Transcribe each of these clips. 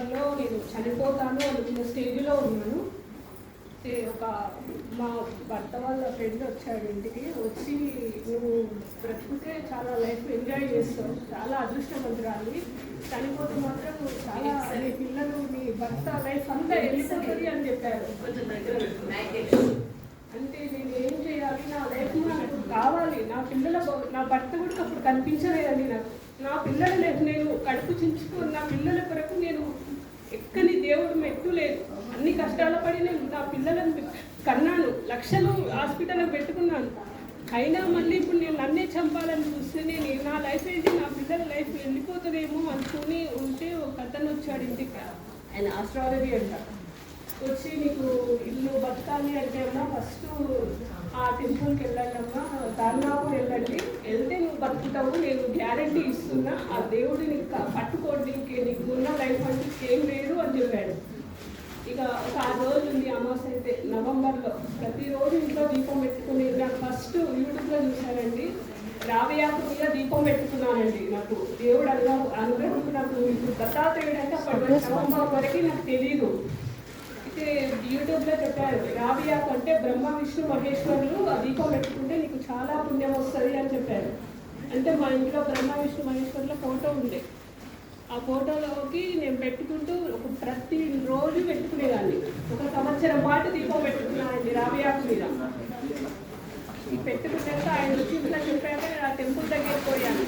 నవంబర్లో నేను చనిపోతాను అనుకున్న స్టేజ్లో ఉన్నాను. ఒక మా భర్త వాళ్ళ ఫ్రెండ్ వచ్చాడు ఇంటికి. వచ్చి నువ్వు బ్రతికితే చాలా లైఫ్ ఎంజాయ్ చేస్తావు చాలా అదృష్టవంతురాలి చనిపోతే మాత్రం నువ్వు చాలా నీ పిల్లలు నీ భర్త లైఫ్ అంతా వెళ్ళిపోతుంది అని చెప్పారు. అంటే నేను ఏం చేయాలి? నా లైఫ్ నాకు కావాలి. నా పిల్లల నా భర్త కూడా అప్పుడు కనిపించలేదండి నాకు. నా పిల్లల నేను కడుపు చించుకుని నా పిల్లల కొరకు నేను ఎక్కని దేవుడు మెట్టు లేదు. అన్ని కష్టాల పడి నేను నా పిల్లలను కన్నాను లక్షలు హాస్పిటల్లో పెట్టుకున్నాను. అయినా మళ్ళీ ఇప్పుడు నేను నన్నే చంపాలని చూస్తే నేను నా లైఫ్ ఏంటి నా పిల్లల లైఫ్ వెళ్ళిపోతుందేమో అనుకుని ఉంటే ఒక అతను వచ్చాడు ఇంటికి. ఆయన ఆస్ట్రాలజీ అంట. వచ్చి నీకు ఇల్లు బతకాలి అంటే అమ్మా ఫస్ట్ టెంపుల్కి వెళ్ళాలమ్మా. దారినాపు వెళ్ళండి. వెళ్తే నువ్వు బతుకుతావు. నేను గ్యారంటీ ఇస్తున్నా. ఆ దేవుడు నీకు పట్టుకోండి. నీకు ఉన్న లైఫ్ అంటే ఏం లేదు అని చెప్పాడు. ఇక ఒక ఆరు రోజులు ఉంది అమావాస్య అయితే. నవంబర్లో ప్రతిరోజు ఇంట్లో దీపం పెట్టుకుని నాకు ఫస్ట్ యూట్యూబ్లో చూశానండి. రావయాకు మీద దీపం పెట్టుకున్నానండి నాకు. దేవుడు అలా అనుగ్రహం నాకు ఇప్పుడు దత్తాత్రేయుడు అంటే అప్పటి నవంబర్ వరకు నాకు తెలియదు అయితే యూట్యూబ్లో చెప్పారు రావియాకు అంటే బ్రహ్మ విష్ణు మహేశ్వరులు ఆ దీపం పెట్టుకుంటే నీకు చాలా పుణ్యం వస్తుంది అని చెప్పారు. అంటే మా ఇంట్లో బ్రహ్మ విష్ణు మహేశ్వరుల ఫోటో ఉండే. ఆ ఫోటోలోకి నేను పెట్టుకుంటూ ఒక ప్రతి రోజు పెట్టుకునేదాన్ని. ఒక సంవత్సరం పాటు దీపం పెట్టుకున్నానండి రావియాకు మీద. ఈ పెట్టుకున్నాక ఆయన వచ్చి ఇట్లా చెప్పాక ఆ టెంపుల్ దగ్గరికి పోయాను.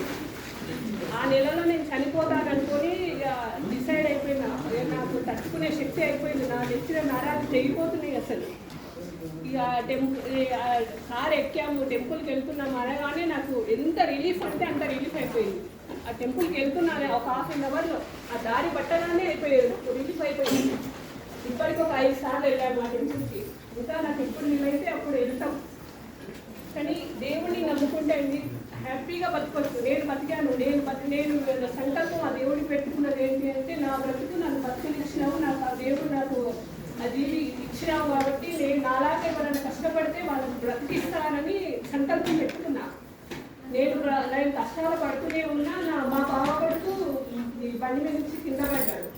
ఆ నెలలో నేను చనిపోతాననుకొని ఇక డిసైడ్ అయిపోయినా ఇక నాకు తట్టుకునే శక్తి అయిపోయింది. నా నెచ్చిన నరాలు తెగిపోతున్నాయి అసలు. ఇక టెంపుల్ కార్ ఎక్కాము టెంపుల్కి వెళ్తున్నాము అనగానే నాకు ఎంత రిలీఫ్ అంటే అంత రిలీఫ్ అయిపోయింది. ఆ టెంపుల్కి వెళ్తున్నాను ఒక హాఫ్ అన్ అవర్లో ఆ దారి పట్టగానే అయిపోయేది రిలీఫ్ అయిపోయింది. ఇప్పటికి ఒక ఐదు సార్లు వెళ్ళాము ఆ టెంపుల్కి. ఇంకా నాకు ఎప్పుడు వీలైతే అప్పుడు వెళ్తాం. కానీ దేవుడిని నమ్ముకుంటే అండి హ్యాపీగా బతకొచ్చు. నేను బతికాను నేను బతి నేను సంకల్పం ఆ దేవుడికి పెట్టుకున్నది ఏంటి అంటే నా బ్రతుకు నన్ను ఇచ్చినావు నాకు ఆ దేవుడు నాకు అది ఇచ్చినావు కాబట్టి నేను నాలాగే ఎవరైనా కష్టపడితే వాళ్ళని బ్రతికిస్తానని సంకల్పం పెట్టుకున్నా. నేను నేను కష్టాలు పడుతూనే ఉన్నా నా మా బావ కొడుకు ఈ బండి మీద నుంచి కింద పడ్డాడు.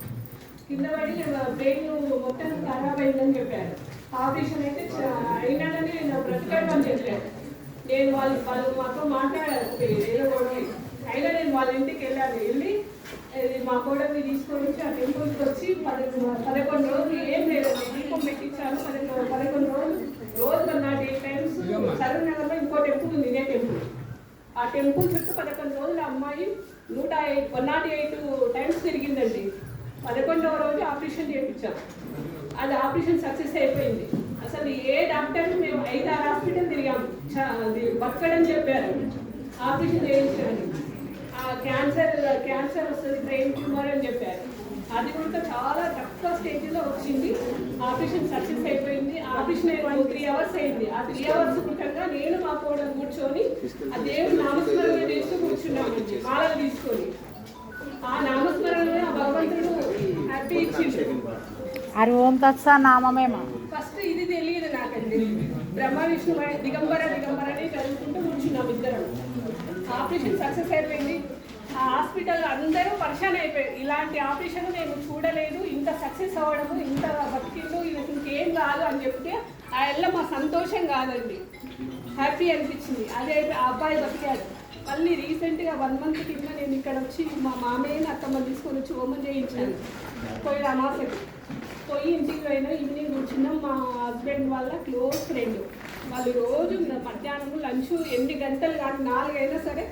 కింద పడి బ్రెయిన్ మొత్తం ఖరాబ్ అయిందని చెప్పారు. ఆపరేషన్ అయితే అయినాడని నా బ్రతకడం అని చెప్పారు. నేను వాళ్ళు వాళ్ళు మాతో మాట్లాడారు ఒక ఏదో అయినా నేను వాళ్ళ ఇంటికి వెళ్ళాను వెళ్ళి మా గోడని తీసుకొని వచ్చి ఆ టెంపుల్కి వచ్చి పదకొండు పదకొండు రోజులు ఏం లేదండి. దీపం పెట్టించాను. పదకొండు పదకొండు రోజులు రోజు నాట్ ఎయిట్ టైమ్స్ సరూర్ నగర్లో ఇంకో టెంపుల్ ఉంది ఇదే టెంపుల్. ఆ టెంపుల్ చుట్టూ పదకొండు రోజులు ఆ అమ్మాయి నూట eight one nought eight times తిరిగిందండి. పదకొండవ రోజు ఆపరేషన్ చేయించాం. అది ఆపరేషన్ సక్సెస్ అయిపోయింది. అసలు ఏ డాక్టర్ మేము ఐదు ఆరు హాస్పిటల్ తిరిగాము బతకడం చెప్పారు. ఆపరేషన్ చేయించాను ఆ క్యాన్సర్ క్యాన్సర్ వస్తుంది బ్రెయిన్ ట్యూమర్ అని చెప్పారు. అది కూడా చాలా తక్కువ స్టేజ్లో వచ్చింది. ఆపరేషన్ సక్సెస్ అయిపోయింది. ఆపరేషన్ అయిపోయి త్రీ అవర్స్ అయింది. ఆ త్రీ అవర్స్ క్రితంగా నేను మా కూడా కూర్చొని ఆ దేవుడు నామస్మరణ చేస్తూ కూర్చున్నామండి మాలలు తీసుకొని. ఆ నామస్మరణలో ఆ భగవంతుడు హ్యాపీ ఇచ్చిండు. హరి ఓం తత్స నామమేమ? ఫస్ట్ ఇది తెలియదు నాకండి. బ్రహ్మ విష్ణు దిగంబర దిగంబర అని చదువుకుంటూ కూర్చున్నాం ఇద్దరం. ఆపరేషన్ సక్సెస్ అయిపోయింది. హాస్పిటల్ అందరూ పర్షన్ అయిపోయారు. ఇలాంటి ఆపరేషన్ నేను చూడలేదు. ఇంత సక్సెస్ అవ్వడము ఇంత బతికిండు ఇంకేం కాదు అని చెప్తే ఆ ఎల్ల మా సంతోషం కాదండి. హ్యాపీ అనిపించింది. అదే ఆ అబ్బాయి బతికాడు మళ్ళీ రీసెంట్గా వన్ మంత్ కింద నేను ఇక్కడ వచ్చి మా మామయ్యని అత్తమ్మ తీసుకొని వచ్చి హోమం చేయించాను. పోయి అమాసకి పోయి ఇంటికి పోయినా ఈవినింగ్ కూర్చున్నాం మా హస్బెండ్ వాళ్ళ క్లోజ్ ఫ్రెండ్. వాళ్ళు రోజు మధ్యాహ్నం లంచ్ ఎన్ని గంటలు కానీ నాలుగైనా సరే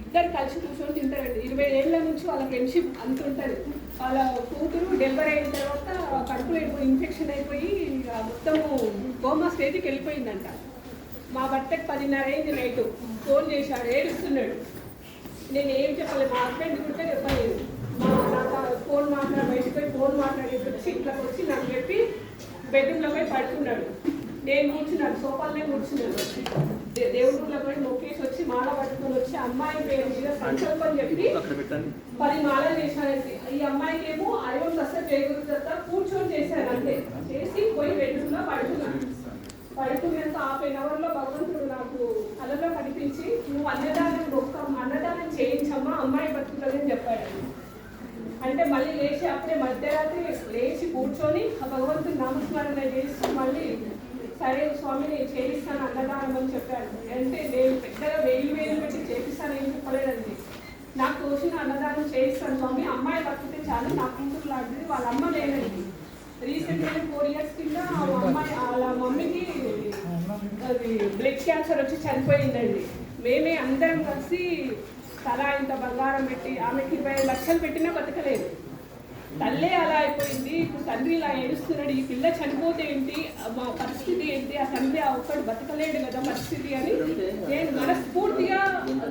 ఇద్దరు కలిసి కూర్చొని తింటారండి. ఇరవై ఏళ్ళ నుంచి వాళ్ళ ఫ్రెండ్షిప్ అంత ఉంటుంది. వాళ్ళ కూతురు డెలివరీ అయిన తర్వాత కడుపులో ఇన్ఫెక్షన్ అయిపోయి మొత్తము గోమా స్టేజ్కి వెళ్ళిపోయిందంట. మా భర్తకి పదిన్నర అయింది నైట్. ఫోన్ చేశాడు ఏడుస్తున్నాడు. నేను ఏం చెప్పాలి మా హస్బెండ్ కూడా చెప్పలేదు. మా ఫోన్ మాట్లాడి బయటకు పోయి ఫోన్ మాట్లాడేసి వచ్చి ఇంట్లోకి వచ్చి నాకు చెప్పి బెడ్రూమ్లో పోయి పడుకున్నాడు. నేను కూర్చున్నాను సోఫాలనే కూర్చున్నాను. దే- పోయి మొక్కేసి వచ్చి మాల పట్టుకొని వచ్చి అమ్మాయి పేరు మీద సంకల్పం చెప్పి పది మాలలు చేశానండి ఈ అమ్మాయికి ఏమో ఐవన్ వస్తే చేయగలుగుతా కూర్చొని చేశాను అంతే. చేసి పోయి బెడ్రూమ్లో పడుకున్నాను పడుకునేంత హాఫ్ అన్ అవర్లో భగవంతుడు నాకు కలలో కనిపించి నువ్వు అన్నదానం గొప్ప అన్నదానం చేయించమ్మా అమ్మాయి బతుకుతుందని చెప్పాడు. అంటే మళ్ళీ లేచి అప్పుడే మధ్యరాత్రి కూర్చొని ఆ భగవంతుని నామస్మరణ చేసి మళ్ళీ సరే స్వామి నేను చేయిస్తాను అన్నదానం అని చెప్పాడు. అంటే నేను పెద్దగా వేలు వేలు పెట్టి చేపిస్తాను ఏం చెప్పలేదండి. నాకు తోచిన అన్నదానం చేయిస్తాను స్వామి అమ్మాయి బతికితే చాలు నా కూతురు లాంటిది వాళ్ళ అమ్మ లేదండి. రీసెంట్గా ఫోర్ ఇయర్స్ కింద అమ్మాయి వాళ్ళ మమ్మీకి అది బ్లడ్ క్యాన్సర్ వచ్చి చనిపోయిందండి మేమే అందరం కలిసి తలా ఇంత బంగారం పెట్టి ఆమెకి ఇరవై ఐదు లక్షలు పెట్టినా బతకలేదు. తల్లే అలా అయిపోయింది. ఇప్పుడు తండ్రి ఇలా ఏడుస్తున్నాడు ఈ పిల్ల చనిపోతే ఏంటి? మా పరిస్థితి ఏంటి? ఆ తండ్రి ఆ ఒక్కడు బతకలేడు కదా పరిస్థితి అని నేను మనస్ఫూర్తిగా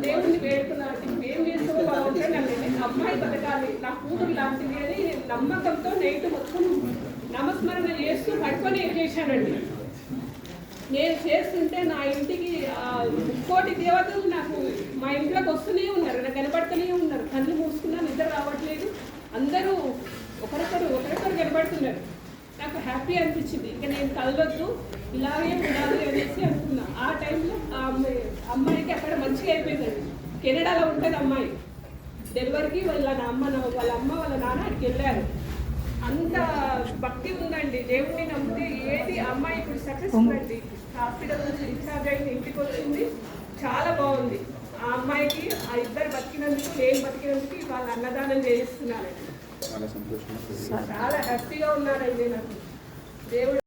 దేవుడిని వేడుకున్నాను. ఏం చేస్తామో బాగుంటే నన్ను అమ్మాయి బతకాలి నా కూతురు లాంటిది అని నమ్మకంతో నైట్ మొత్తం నమస్మరణ చేస్తూ పడుకొని ఏం చేశానండి? నేను చేస్తుంటే నా ఇంటికి కోటి దేవతలు నాకు మా ఇంట్లోకి వస్తూనే ఉన్నారు నాకు కనపడుతూనే ఉన్నారు. కళ్ళు మూసుకున్నా నిద్ర రావట్లేదు. అందరూ ఒకరికొకరు ఒకరికొకరు కనపడుతున్నారు. నాకు హ్యాపీ అనిపించింది. ఇంకా నేను కలవద్దు ఇలాగే ఉండాలి అనేసి అనుకున్నా. ఆ టైంలో ఆ అమ్మాయి అమ్మాయికి అక్కడ మంచిగా అయిపోయిందండి కెనడాలో ఉంటుంది అమ్మాయి. డెలివరీకి వాళ్ళ అమ్మ వాళ్ళ అమ్మ వాళ్ళ నాన్న అక్కడికి వెళ్ళారు. అంత భక్తి ఉందండి. దేవుడిని నమ్మితే ఏది అమ్మాయి ఇప్పుడు సక్సెస్ ఉందండి హాస్పిటల్ నుంచి డిశ్చార్జ్ అయింది ఇంటికి వచ్చింది. చాలా బాగుంది. ఆ అమ్మాయికి ఆ ఇద్దరు బతికినందుకు నేను బతికినందుకు వాళ్ళ అన్నదానం చాలా సంతోషం. చాలా హ్యాపీగా ఉన్నారండి నాకు. దేవుడు